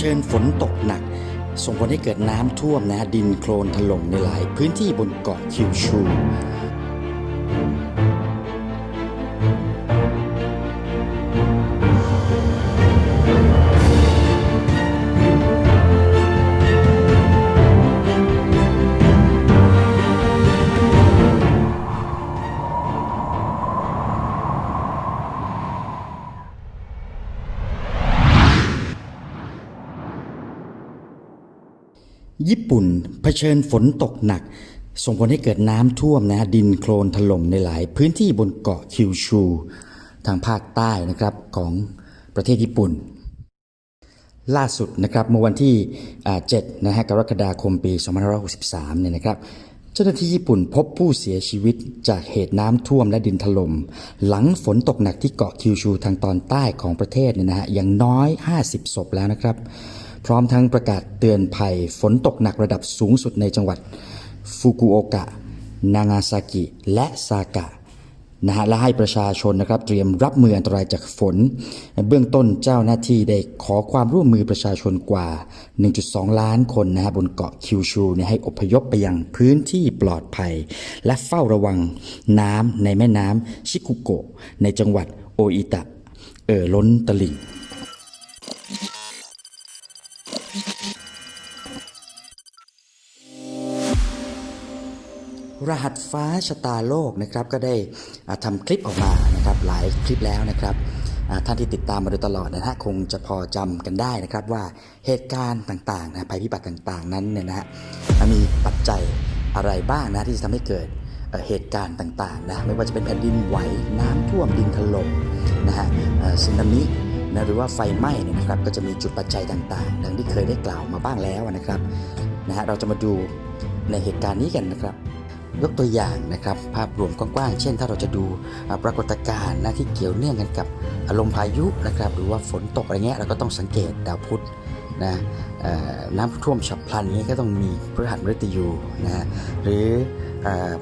ชิญฝนตกหนัก ส่งผลให้เกิดน้ำท่วมนะฮะดินโคลนถล่มในหลายพื้นที่บนเกาะคิวชู ญี่ปุ่นเผชิญฝนตกหนัก ส่งผลให้เกิดน้ำท่วมนะฮะดินโคลนถล่มในหลาย พื้นที่บนเกาะคิวชู ทางภาคใต้นะครับของประเทศญี่ปุ่น ล่าสุดนะครับเมื่อวันที่ 7 นะฮะกรกฎาคมปี 2563 เนี่ยนะครับเจ้าหน้าที่ญี่ปุ่นพบผู้เสียชีวิตจากเหตุน้ำท่วมและดินถล่มหลังฝนตกหนักที่เกาะคิวชูทางตอนใต้ของประเทศเนี่ยนะฮะอย่างน้อย 50 ศพแล้วนะครับ พร้อมทั้งประกาศเตือนภัยฝนตกหนักระดับสูงสุดในจังหวัดฟุกุโอกะ นางาซากิ และซากะนะฮะและให้ประชาชนนะครับเตรียมรับมืออันตรายจากฝน เบื้องต้นเจ้าหน้าที่ได้ขอความร่วมมือประชาชนกว่า 1.2 ล้านคนนะฮะบนเกาะคิวชูเนี่ยให้อพยพไปยังพื้นที่ปลอดภัย และเฝ้าระวังน้ำในแม่น้ำชิกุโกะในจังหวัดโออิตะ เอ่อล้นตลิ่ง รหัสฟ้าชะตาโลกนะครับก็ได้อ่าทำคลิปออกมานะครับหลายคลิปแล้วนะครับท่านที่ติดตามมาโดยตลอดนะฮะคงจะพอจำกันได้นะครับว่าเหตุการณ์ต่างๆนะภัยพิบัติต่างๆ นั้นเนี่ยนะฮะมีปัจจัยอะไรบ้างนะที่จะทำให้เกิดเหตุการณ์ต่างๆนะไม่ว่าจะเป็นแผ่นดินไหวน้ำท่วมดินถล่มนะฮะสึนามินะหรือว่าไฟไหม้เนี่ยนะครับก็จะมีจุดปัจจัยต่างๆ ดังที่เคยได้กล่าวมาบ้างแล้วนะครับนะฮะเราจะมาดูในเหตุการณ์นี้กันนะครับ ยกตัวอย่างนะครับ ภาพรวมกว้างๆ เช่น ถ้าเราจะดูปรากฏการณ์นะที่เกี่ยวเนื่องกันกับอารมณ์พายุนะครับ หรือว่าฝนตกอะไรเงี้ยเราก็ต้องสังเกตดาวพุธนะน้ำท่วมฉับพลันนี้ก็ต้องมีพฤหัสมฤตยูนะฮะหรือ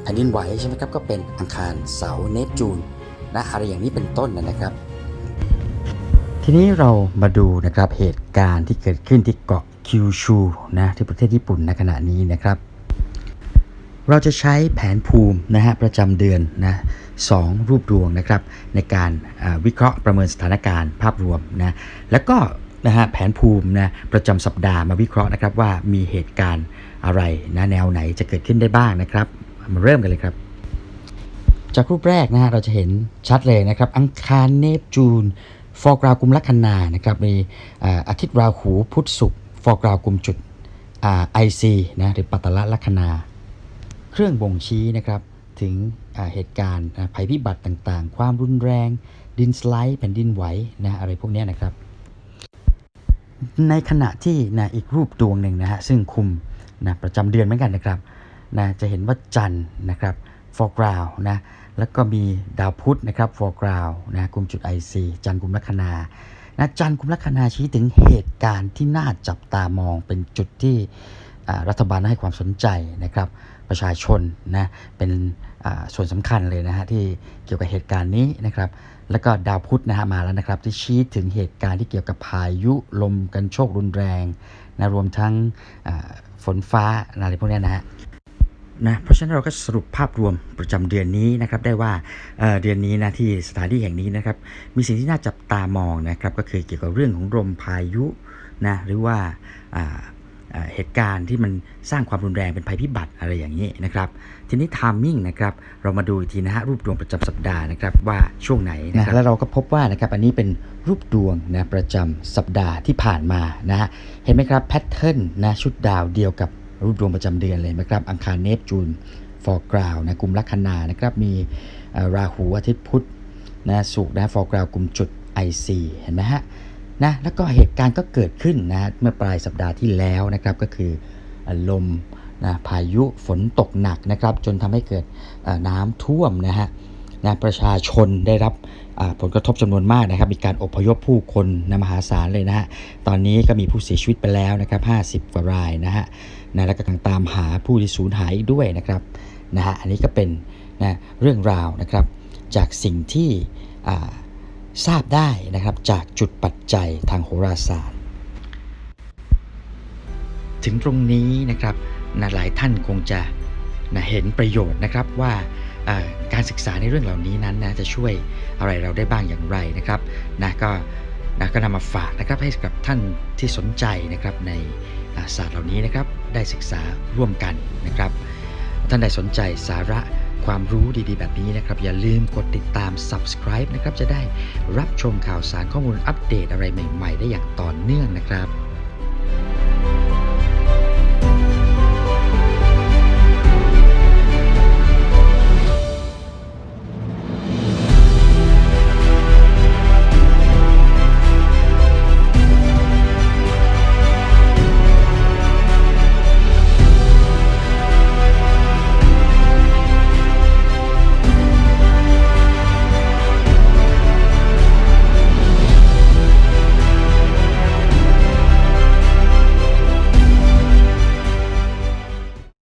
แผ่นดินไหวใช่ไหมครับก็เป็นอังคารเสาร์เนปจูนนะอะไรอย่างนี้เป็นต้นนะครับ ทีนี้เรามาดูนะครับเหตุการณ์ที่เกิดขึ้นที่เกาะคิวชูนะที่ประเทศญี่ปุ่นในขณะนี้นะครับ เราจะใช้แผนภูมินะฮะประจำเดือนนะสองรูปดวงนะครับในการวิเคราะห์ประเมินสถานการณ์ภาพรวมนะแล้วก็นะฮะแผนภูมินะประจำสัปดาห์มาวิเคราะห์นะครับว่ามีเหตุการณ์อะไรนะแนวไหนจะเกิดขึ้นได้บ้างนะครับ มาเริ่มกันเลยครับ จากรูปแรกนะฮะเราจะเห็นชัดเลยนะครับ อังคารเนปจูนฟอกราวกุมลัคนานะครับมีอาทิตย์ราหูพุธศุกร์ฟอกราวกุมจุดไอซีนะหรือปัตตละลัคนา เครื่องบ่งชี้นะครับถึงเหตุการณ์ภัยพิบัติต่างๆ ความรุนแรง ดินสไลด์แผ่นดินไหวนะอะไรพวกนี้นะครับ ในขณะที่นะอีกรูปดวงหนึ่งนะฮะซึ่งคุมนะประจำเดือนเหมือนกันนะครับนะจะเห็นว่าจันทนะครับฟอร์กราวนะแล้วก็มีดาวพุธนะครับฟอร์กราวนะกุมจุด IC จันทร์กุมลัคนานะจันทร์กุมลัคนาชี้ถึงเหตุการณ์ที่น่าจับตามองเป็นจุดที่รัฐบาลให้ความสนใจนะครับ ประชาชนนะเป็นส่วนสำคัญเลยนะฮะที่เกี่ยวกับเหตุการณ์นี้นะครับแล้วก็ดาวพุธนะฮะมาแล้วนะครับ ที่ชี้ถึงเหตุการณ์ที่เกี่ยวกับพายุลมกันโชครุนแรงนะรวมทั้งฝนฟ้าอะไรพวกนี้นะฮะนะเพราะฉะนั้นเราก็สรุปภาพรวมประจำเดือนนี้นะครับได้ว่าเเดือนนี้นะที่สถานที่แห่งนี้นะครับมีสิ่งที่น่าจับตามองนะครับก็คือเกี่ยวกับเรื่องของลมพายุนะหรือว่า เหตุการณ์ที่มันสร้างความรุนแรงเป็นภัยพิบัติอะไรอย่างนี้นะครับทีนี้ทามมิ่งนะครับเรามาดูอีกทีนะฮะรูปดวงประจำสัปดาห์นะครับว่าช่วงไหนนะครับแล้วเราก็พบว่านะครับอันนี้เป็นรูปดวงนะประจำสัปดาห์ที่ผ่านมานะฮะเห็นไหมครับแพทเทิร์นนะชุดดาวเดียวกับรูปดวงประจำเดือนเลยนะครับอังคารเนปจูนฟอร์กราวนะกลุ่มลัคนานะครับมีราหูอาทิตย์พุธนะสุกร์นะฟอร์กราวกลุ่มจุด IC เห็นไหมฮะ นะแล้วก็เหตุการณ์ก็เกิดขึ้นนะเมื่อปลายสัปดาห์ที่แล้วนะครับก็คือลมนะพายุฝนตกหนักนะครับ จนทำให้เกิดน้ำท่วมนะฮะนะประชาชนได้รับผลกระทบจำนวนมากนะครับ มีการอพยพผู้คนนะมหาศาลเลยนะฮะตอนนี้ก็มีผู้เสียชีวิตไปแล้วนะครับ50กว่ารายนะฮะนะแล้วก็กำลังตามหาผู้ที่สูญหายด้วยนะครับนะฮะอันนี้ก็เป็นนะเรื่องราวนะครับ จากสิ่งที่อ่า ทราบได้นะครับจากจุดปัจจัยทางโหราศาสตร์ ถึงตรงนี้นะครับนะหลายท่านคงจะนะเห็นประโยชน์นะครับว่าการศึกษาในเรื่องเหล่านี้นั้นนะจะช่วยอะไรเราได้บ้างอย่างไรนะครับนะก็นะก็นำมาฝากนะครับให้กับท่านที่สนใจนะครับในศาสตร์เหล่านี้นะครับได้ศึกษาร่วมกันนะครับ ท่านใดสนใจสาระ ความรู้ดีๆ แบบนี้นะครับ อย่าลืมกดติดตาม subscribe นะครับ จะได้รับชมข่าวสารข้อมูลอัปเดตอะไรใหม่ ๆ ได้อย่างต่อเนื่องนะครับ